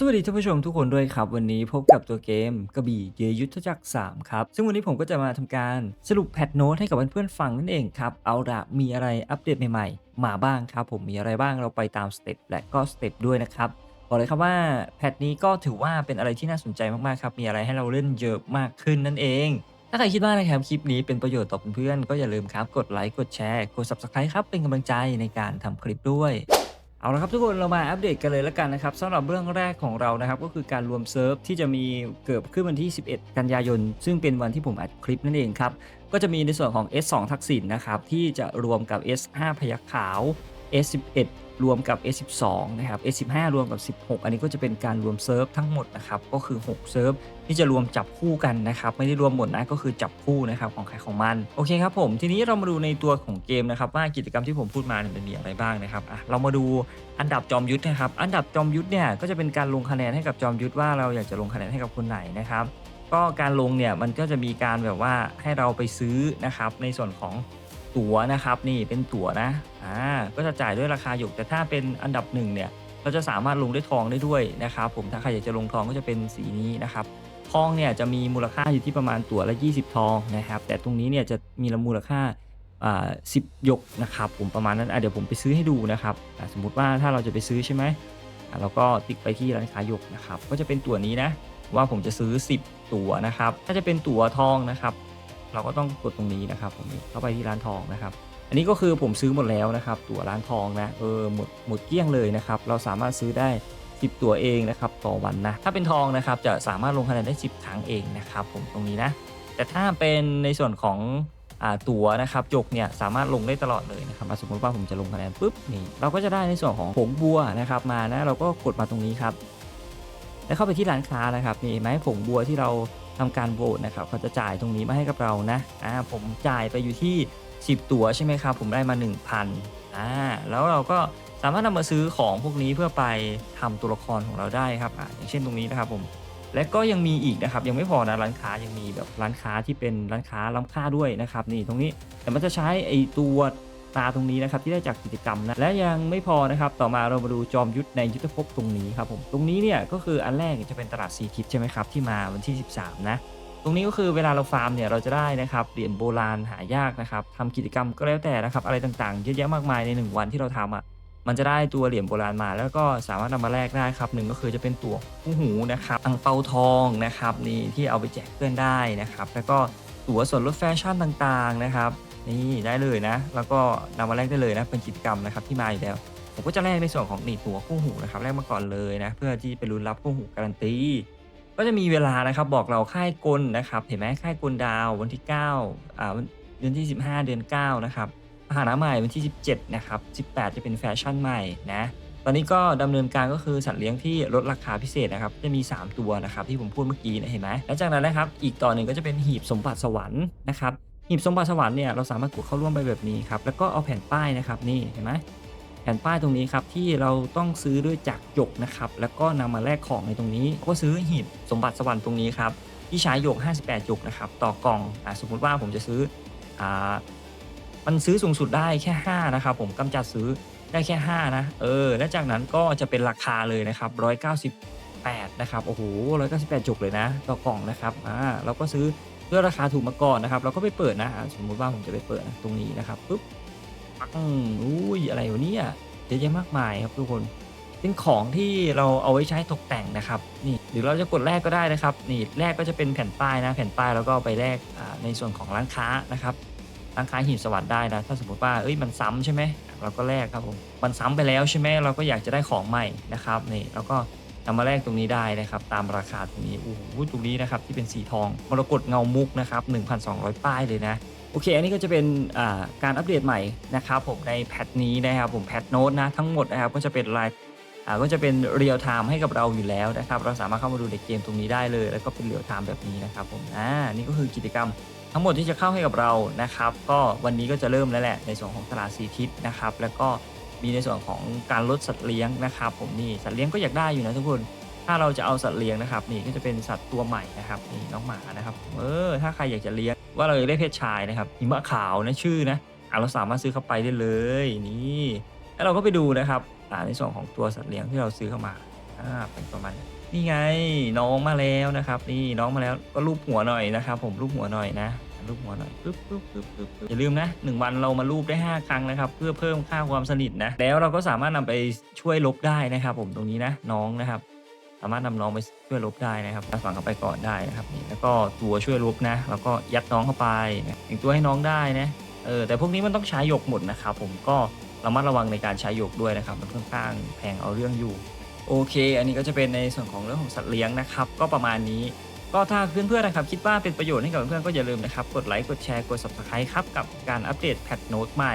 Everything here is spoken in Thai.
สวัสดีท่านผู้ชมทุกคนด้วยครับ วันนี้พบกับตัวเกมกระบี่เยยุทธจักร 3 ครับ ซึ่งวันนี้ผมก็จะมาทำการสรุปแพทโน้ตให้กับเพื่อนๆฟังนั่นเองครับ เอาละมีอะไรอัปเดตใหม่ๆ มาบ้างครับ ผมมีอะไรบ้างเราไปตามสเต็ปและก็สเต็ปด้วยนะครับบอกเลยครับว่าแพทนี้ก็ถือว่าเป็นอะไรที่น่าสนใจมากๆครับมีอะไรให้เราเล่นเยอะมากขึ้นนั่นเอง ถ้าใครคิดว่านะครับคลิปนี้เป็นประโยชน์ต่อเพื่อนๆก็อย่าลืมครับกดไลค์กดแชร์กด subscribe ครับเป็นกำลังใจในการทำคลิปด้วย เอาละครับทุกคนเรามาอัปเดตกันเลยแล้วกันนะครับสำหรับเรื่องแรกของเรานะครับก็คือการรวมเซิร์ฟที่จะมีเกิดขึ้นวันที่ 11 กันยายน ซึ่งเป็นวันที่ผมอัดคลิปนั่นเองครับ ก็จะมีในส่วนของ S2 ทักษิณนะครับที่จะรวมกับ S5 พยัคฆ์ขาว S11 รวมกับ S12 นะครับ S15 รวมกับ 16 อันนี้ก็จะเป็นการรวมเซิร์ฟทั้งหมดนะครับก็คือ 6 เซิร์ฟที่จะรวมจับคู่กันนะครับไม่ได้รวมหมดนะก็คือจับคู่นะครับของใครของมันโอเคครับผมทีนี้เรามาดูในตัวของเกมนะครับว่ากิจกรรมที่ผมพูดมาเนี่ยมันมีอะไรบ้างนะครับอะเรามาดูอันดับจอมยุทธนะครับอันดับจอมยุทธเนี่ยก็จะเป็นการลงคะแนนให้กับจอมยุทธว่าเราอยากจะลงคะแนนให้กับคนไหนนะครับก็การลงเนี่ยมันก็จะมีการแบบว่าให้เราไปซื้อนะครับในส่วนของ ตั๋วนะครับนี่เป็นตั๋วนะอ่าก็จะจ่ายด้วยราคาอยู่แต่ถ้าเป็นอันดับหนึ่งเนี่ยเราจะสามารถลงด้วยทองได้ด้วยนะครับผมถ้าใครอยากจะลงทองก็จะเป็นสีนี้นะครับทองเนี่ยจะมีมูลค่าอยู่ที่ประมาณตั๋วละ 20 ทองนะครับแต่ตรงนี้เนี่ยจะมีมูลค่าอ่าสิบหยกนะครับผมประมาณนั้นเดี๋ยวผมไปซื้อให้ดูนะครับสมมุติว่าถ้าเราจะไปซื้อใช่ไหมอะเราก็ติ๊กไปที่ร้านค้าหยกนะครับก็จะเป็นตั๋วนี้นะว่าผมจะซื้อ 10 ตั๋วนะครับถ้าจะเป็นตั๋วทองนะครับ เราก็ต้องกดตรงนี้นะครับผมเข้าไปที่ร้านทองนะครับ อันนี้ก็คือผมซื้อหมดแล้วนะครับ ตั๋วร้านทองนะเออหมดหมดเกลี้ยงเลยนะครับ เราสามารถซื้อได้ 10 ตั๋วเองนะครับต่อวันนะถ้าเป็นทองนะครับจะสามารถลงคะแนนได้ 10 ครั้งเองนะครับ ผมตรงนี้นะ แต่ถ้าเป็นในส่วนของอ่าตั๋วนะครับจกเนี่ยสามารถลงได้ตลอดเลยนะครับสมมติว่าผมจะลงคะแนนปุ๊บนี่เราก็จะได้ในส่วนของผงบัวนะครับมานะเราก็กดมาตรงนี้ครับแล้วเข้าไปที่ร้านค้านะครับนี่ไหมผงบัวที่เรา ทำการโหวตนะครับเขาจะจ่ายตรงนี้มาให้กับเรานะอ่าผมจ่ายไปอยู่ที่ 10 ตั๋วใช่ไหมครับ ผมได้มา 1,000อ่าแล้วเราก็สามารถนำมาซื้อของพวกนี้เพื่อไปทำตัวละครของเราได้ครับอ่าอย่างเช่นตรงนี้นะครับผมและก็ยังมีอีกนะครับยังไม่พอนะร้านค้ายังมีแบบร้านค้าที่เป็นร้านค้าล้ำค่าด้วยนะครับนี่ตรงนี้แต่มันจะใช้ไอตัว ตาตรงนี้นะครับที่ได้จากกิจกรรมนะและยังไม่พอนะครับต่อมาเรามาดูจอมยุทธในยุทธภพตรงนี้ครับผมตรงนี้เนี่ยก็คืออันแรกจะเป็นตลาดสีทิศใช่ไหมครับที่มาวันที่ 13 นะตรงนี้ก็คือเวลาเราฟาร์มเนี่ยเราจะได้นะครับเหรียญโบราณหายากนะครับทำกิจกรรมก็แล้วแต่นะครับอะไรต่างๆเยอะแยะมากมายใน 1 วันที่เราทำอะมันจะได้ตัวเหรียญโบราณมา แล้วก็สามารถนำมาแลกได้ครับหนึ่งก็คือจะเป็นตัวคู่หูนะครับอังเปาทองนะครับนี่ที่เอาไปแจกเพื่อนได้นะครับแล้วก็ตั๋วส่วนลดแฟชั่นต่างๆนะครับ นี่ได้เลยนะ แล้วก็นำมาแลกได้เลยนะ เป็นกิจกรรมนะครับที่มาอยู่แล้ว ผมก็จะแลกในส่วนของนี่ตัวคู่หูนะครับแลกมาก่อนเลยนะ เพื่อที่ไปลุ้นรับคู่หูการันตีก็จะมีเวลานะครับบอกเราค่ายกลนะครับ เห็นไหมค่ายกลดาววันที่9อ่าเดือนที่ 15 เดือน 9 นะครับอาหารใหม่วันที่ 17 นะครับ 18 จะเป็นแฟชั่นใหม่นะ ตอนนี้ก็ดำเนินการก็คือสัตว์เลี้ยงที่ลดราคาพิเศษนะครับ จะมี 3 ตัวนะครับที่ผมพูดเมื่อกี้นะเห็นไหมแล้วจากนั้นนะครับ อีกต่อหนึ่งก็จะเป็นหีบสมบัติสวรรค์นะครับ หีบสมบัติสวรรค์เนี่ยเราสามารถกดเข้าร่วมไปแบบนี้ครับแล้วก็เอาแผ่นป้ายนะครับนี่เห็นไหมแผ่นป้ายตรงนี้ครับที่เราต้องซื้อด้วยจักหยกนะครับแล้วก็นำมาแลกของในตรงนี้ ก็ซื้อหีบสมบัติสวรรค์ตรงนี้ครับที่ใช้หยก 58หยกนะครับต่อกล่องอสมมุติว่าผมจะซื้ออ่ามันซื้อสูงสุดได้แค่ 5 นะครับ ผมกำจัดซื้อได้แค่ 5 นะ เออ และจากนั้นก็จะเป็นราคาเลยนะครับ198 นะครับ โอ้โห 198 จุกเลยนะ ต่อกล่องนะครับ อ่า เราก็ซื้อ เพื่อราคาถูกมาก่อนนะครับ เราก็ไปเปิดนะสมมุติว่าผมจะไปเปิดนะตรงนี้นะครับปุ๊บอืมอุ้ยอะไรวะเนี่ยเยอะแยะมากมายครับทุกคนเป็นของที่เราเอาไว้ใช้ตกแต่งนะครับนี่หรือเราจะกดแลกก็ได้นะครับ นี่แลกก็จะเป็นแผ่นป้ายนะ แผ่นป้ายแล้วก็ไปแลกในส่วนของร้านค้านะครับร้านค้าหีบสวัสดิ์ได้นะถ้าสมมติว่าเอ้ยมันซ้ำใช่ไหมเราก็แลกครับผมมันซ้ำไปแล้วใช่ไหมเราก็อยากจะได้ของใหม่นะครับนี่เราก็ นำมาแลกตรงนี้ได้นะครับตามราคาตรงนี้โอ้โหตรงนี้นะครับที่เป็นสีทองมรกตเงามุกนะครับ1,200 ป้ายเลยนะโอเค อันนี้ก็จะเป็นการอัปเดตใหม่นะครับผมในแพทนี้นะครับผมแพทโน้ตนะทั้งหมดนะครับก็จะเป็นรายก็จะเป็นเรียลไทม์ให้กับเราอยู่แล้วนะครับเราสามารถเข้ามาดูในเกมตรงนี้ได้เลย แล้วก็เป็นเรียลไทม์แบบนี้นะครับผมอ่านี่ก็คือกิจกรรมทั้งหมดที่จะเข้าให้กับเรานะครับ ก็วันนี้ก็จะเริ่มแล้วแหละในส่วนของตลาดสีทิศนะครับ แล้วก็ มีในส่วนของการลดสัตว์เลี้ยงนะครับผมนี่สัตว์เลี้ยงก็อยากได้อยู่นะทุกคนถ้าเราจะเอาสัตว์เลี้ยงนะครับนี่ก็จะเป็นสัตว์ตัวใหม่นะครับนี่น้องหมานะครับเออถ้าใครอยากจะเลี้ยงว่าเราอยากได้เพศชายนะครับหิมะขาวนะชื่อนะอะเราสามารถซื้อเข้าไปได้เลยนี่แล้วเราก็ไปดูนะครับอ่าในส่วนของตัวสัตว์เลี้ยงที่เราซื้อเข้ามาอ่าเป็นประมาณนี่ไงน้องมาแล้วนะครับ นี่น้องมาแล้วก็รูปหัวหน่อยนะครับ ผมรูปหัวหน่อยนะ รูปหัวหน่อยปึ๊บปึ๊บปึ๊บปึ๊บอย่าลืมนะหนึ่งวันเรามารูปได้ 5 ครั้งนะครับ เพื่อเพิ่มค่าความสนิทนะ แล้วเราก็สามารถนำไปช่วยลบได้นะครับ ผมตรงนี้นะน้องนะครับ สามารถนำน้องไปช่วยลบได้นะครับฝังเข้าไปก่อนได้นะครับนี่แล้วก็ตัวช่วยลบนะ แล้วก็ยัดน้องเข้าไปนะแต่งตัวให้น้องได้นะเออแต่พวกนี้มันต้องใช้หยกหมดนะครับผมก็ระมัดระวังในการใช้หยกด้วยนะครับ มันค่อนข้างแพงเอาเรื่องอยู่โอเค อันนี้ก็จะเป็นในส่วนของเรื่องของสัตว์เลี้ยงนะครับ ก็ประมาณนี้ ก็ถ้าเพื่อนๆนะครับคิดว่าเป็นประโยชน์ให้กับเพื่อนๆก็อย่าลืมนะครับกดไลค์กดแชร์กด subscribe ครับกับการอัปเดตแพทโน้ตใหม่